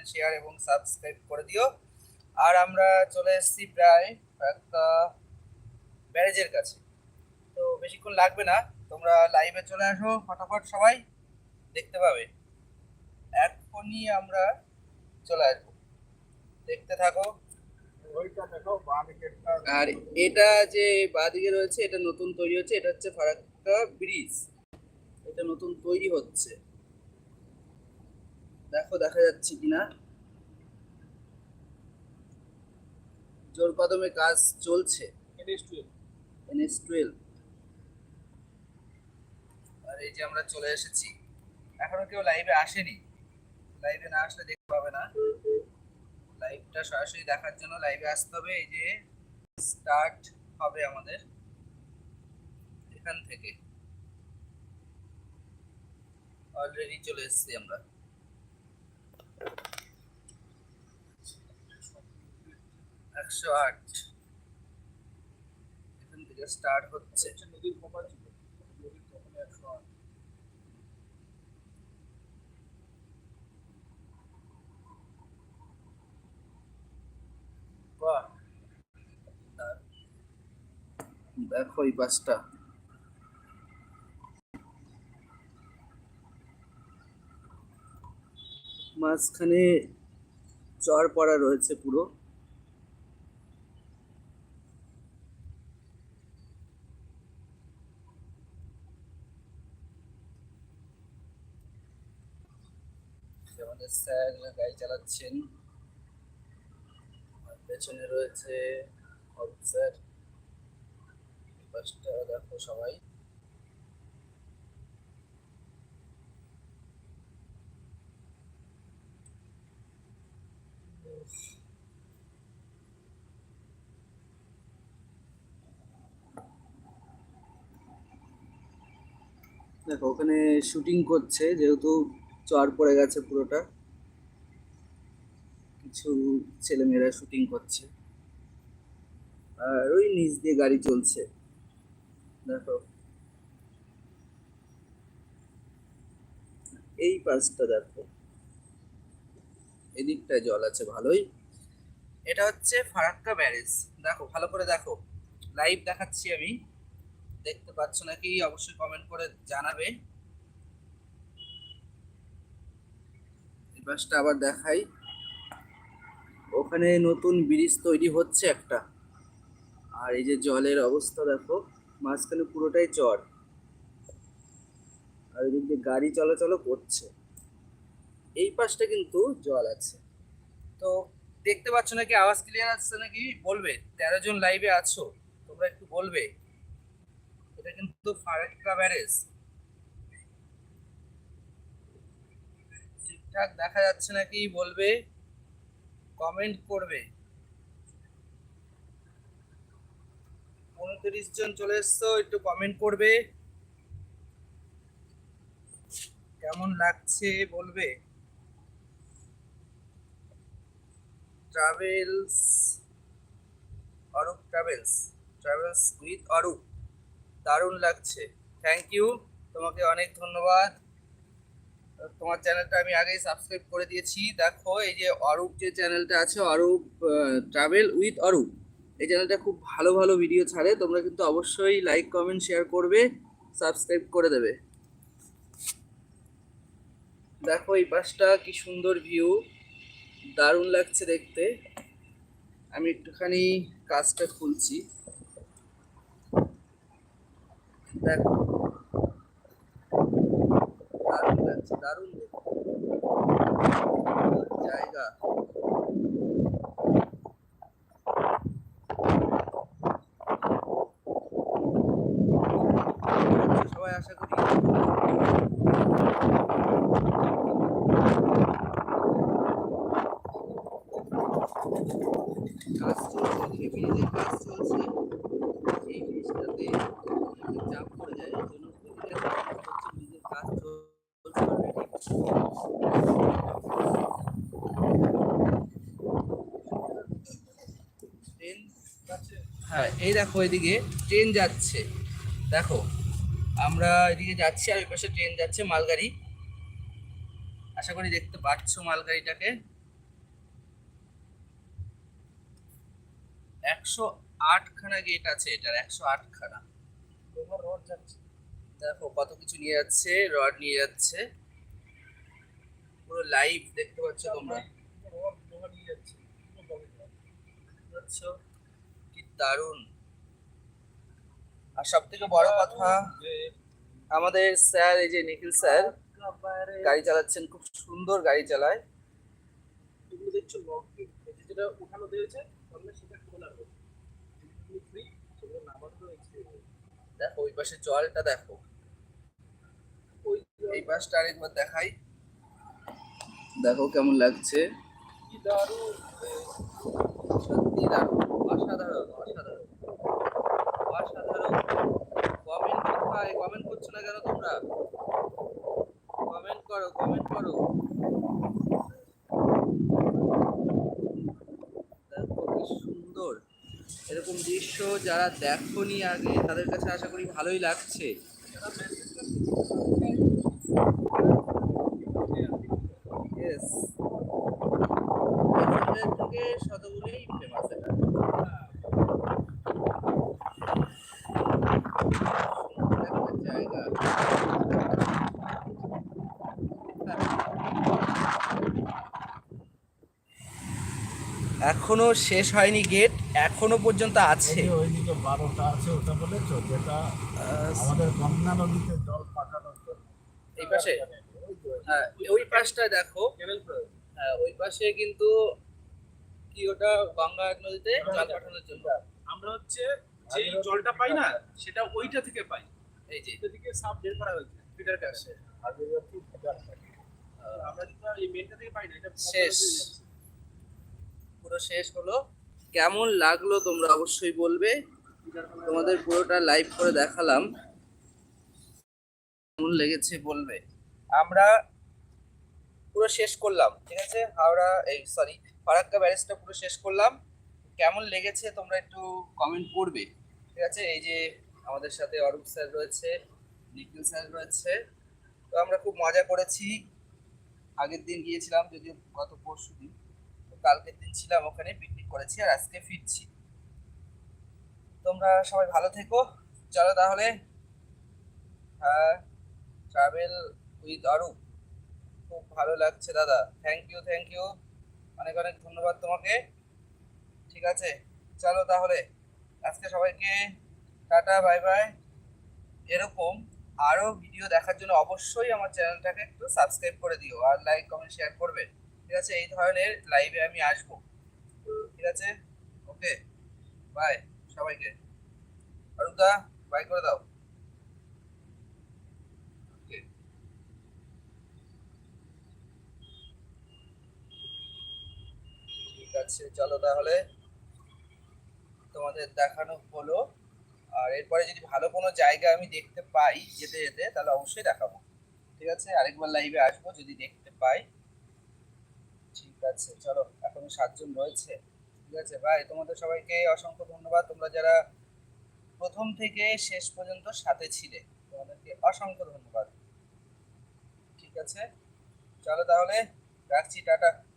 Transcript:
Comment share এবং subscribe করে দিও। আর আমরা চলে এসেছি প্রায় একটা ব্যারেজের কাছে। তো বেশিক্ষণ লাগবে না তোমরা লাইভে চলে আসো ফটাফট সবাই দেখতে পাবে। এখনই আমরা চলে আসব। দেখতে থাকো। আর এটা যে বাদিকে রয়েছে এটা নতুন তৈরি হচ্ছে এটা হচ্ছে ফারাক্কা ব্রিজ। এটা নতুন তৈরি হচ্ছে। দেখো দেখা যাচ্ছে কিনা? জোর কদমে কাজ চলছে। এনএস টুয়েলভ আর এই যে আমরা চলে এসেছি। এখনও কেউ লাইভে আসেনি। লাইভে না আসলে দেখতে পাবে না। লাইভটা সরাসরি দেখার জন্য লাইভে আসতে হবে। এই যে স্টার্ট হবে আমাদের। এখান থেকে। অলরেডি চলে এসেছি আমরা। একশো আট। এখান থেকে স্টার্ট হচ্ছে। হচ্ছে নদীর কপাল ছিল। নদীর কপালে একশো আট। দেখো এই বাসটা। মাঝখানে চর পড়া রয়েছে পুরো। আমাদের স্যার গাড়ি চালাচ্ছেন। পেছনে রয়েছে অফিসার বাসটা দেখো সবাই। দেখো, ওখানে শুটিং করছে, যেহেতু চর পড়ে গেছে পুরোটা। কিছু ছেলেমেয়েরা শুটিং করছে। আর ওই নিচ দিয়ে গাড়ি চলছে। দেখো। এই পাশটা দেখো। এদিকটায় জল আছে ভালোই। এটা হচ্ছে ফারাক্কা ব্যারেজ। দেখো, ভালো করে দেখো। লাইভ দেখাচ্ছি আমি। দেখতে পাচ্ছ নাকি? অবশ্যই কমেন্ট করে জানাবে। পাশটা আবার দেখাই। ওখানে নতুন ব্রিজ তৈরি হচ্ছে একটা। আর এই যে জলের অবস্থা দেখো, মাঝখানে পুরোটাই চর। আর এদিক দিয়ে গাড়ি চলাচলও করছে। এই পাশটা কিন্তু জল আছে। তো দেখতে পাচ্ছ নাকি? আওয়াজ ক্লিয়ার আসছে নাকি? বলবে, তেরো জন লাইভে আছো, তোমরা একটু বলবে। এটা কিন্তু ফারাক্কা ব্যারেজ। ঠিকঠাক দেখা যাচ্ছে নাকি বলবে? কমেন্ট করবে। উনত্রিশ জন চলে এসছো, একটু কমেন্ট করবে। কেমন লাগছে বলবে? Travels Arup travels travels with Arup. দারুণ লাগছে। থ্যাংক ইউ তোমাকে অনেক ধন্যবাদ। তোমার চ্যানেলটা আমি আগেই সাবস্ক্রাইব করে দিয়েছি। দেখো, এই যে অরূপ যে চ্যানেলটা আছে, অরূপ ট্রাভেল উইথ অরূপ, এই চ্যানেলটা খুব ভালো ভালো ভিডিও ছাড়ে। তোমরা কিন্তু অবশ্যই লাইক কমেন্ট শেয়ার করবে সাবস্ক্রাইব করে দেবে। দেখো, এই পাশটা কি সুন্দর ভিউ দারুণ লাগছে দেখতে। আমি একটুখানি কাজটা খুলছি। দেখো দারুণ লাগছে দারুণ দেখতে জায়গা। সবাই আশা করি কাজ চলছে কাজ চলছে, এই অনেক চাপ পড়ে যায় কাজ চলছে হ্যাঁ এই দেখো এদিকে ট্রেন যাচ্ছে। দেখো আমরা এদিকে যাচ্ছি আর ওই পাশে ট্রেন যাচ্ছে মালগাড়ি। আশা করি দেখতে পাচ্ছ মালগাড়িটাকে। একশো আটখানা গেট আছে এটার একশো আটখানা। দেখো কত কিছু নিয়ে যাচ্ছে রড নিয়ে যাচ্ছে। পুরো লাইভ দেখতে পাচ্ছ তোমরা। নিয়ে যাচ্ছে। দারুণ। আর সব থেকে বড় কথা আমাদের স্যার এই যে নিখিল স্যার গাড়ি চালাচ্ছেন খুব সুন্দর গাড়ি চালায়। এগুলো দেখছ যেটা উঠানো দিয়েছে সেটা খোলা ফ্রি দেখো ওই পাশে জলটা দেখো। এই পাশটা আরেকবার দেখাই। দেখো কেমন লাগছে। কি দারুণ। সত্যি দারুণ অসাধারণ কমেন্ট কোথায় কমেন্ট করছ না কেন তোমরা কমেন্ট করো কমেন্ট করো দেখো কি সুন্দর এরকম দৃশ্য যারা দেখোনি আগে, তাদের কাছে আশা করি ভালোই লাগছে। এখনও শেষ হয়নি গেট এখনও পর্যন্ত আছে। ওইদিকে বারোটা আছে ওটা বলেছ যেটা আমাদের গঙ্গা নদীতে জল পাঠানোর জন্য। এই পাশে? ওই হ্যাঁ ওই পাশটা দেখো। হ্যাঁ ওই পাশে কিন্তু কি ওটা? গঙ্গা নদীতে জল পাঠানোর জন্য। আমরা হচ্ছে যে জলটা পাই না সেটা ওইটা থেকে পাই। এই যে। থেকে সাপ বের করা হয়েছে ফিটার কাছে থাকে। আমরা কিন্তু এই মেনটা থেকে পাই না এটা শেষ। পুরো শেষ হলো। কেমন লাগল তোমরা অবশ্যই বলবে। তোমাদের পুরোটা লাইভ করে দেখালাম। কেমন লেগেছে বলবে। আমরা পুরো শেষ করলাম, ঠিক আছে? হাওড়া, এই সরি ফারাক্কা ব্যারেজটা পুরো শেষ করলাম। কেমন লেগেছে তোমরা একটু কমেন্ট করবে, ঠিক আছে? এই যে আমাদের সাথে অরূপ স্যার রয়েছে, নিখিল স্যার রয়েছে। তো আমরা খুব মজা করেছি। আগের দিন গিয়েছিলাম, যদিও গত পরশু দিন। কালকের দিন ছিলাম ওখানে পিকনিক করেছি আর আজকে ফিরছি। তোমরা সবাই ভালো থেকো। চলো তাহলে হ্যাঁ ট্রাভেল উইথ অরূপ। খুব ভালো লাগছে দাদা। থ্যাংক ইউ থ্যাংক ইউ অনেক অনেক ধন্যবাদ তোমাকে। ঠিক আছে? চলো তাহলে, আজকে সবাইকে টাটা বাই বাই এরকম আরও ভিডিও দেখার জন্য অবশ্যই আমার চ্যানেলটাকে একটু সাবস্ক্রাইব করে দিও আর লাইক কমেন্ট শেয়ার করবে। ঠিক আছে? এই ধরনের লাইভে আমি আসব। ঠিক আছে? ওকে বাই সবাইকে। অরূপদা বাই করে দাও. ঠিক আছে, চলো তাহলে। তোমাদের দেখানো হলো। আর এরপরে যদি ভালো কোনো জায়গা আমি দেখতে পাই যেতে যেতে, তাহলে অবশ্যই দেখাবো। ঠিক আছে? আরেকবার লাইভে আসব যদি দেখতে পাই। আছে, চলো, এখনও সাতজন রয়েছে, ঠিক আছে? ভাই, তোমাদের সবাইকে অসংখ্য ধন্যবাদ। তোমরা যারা প্রথম থেকে শেষ পর্যন্ত সাথে ছিলে, তোমাদেরকে অসংখ্য ধন্যবাদ। ঠিক আছে? চলো তাহলে, রাখছি, টাটা।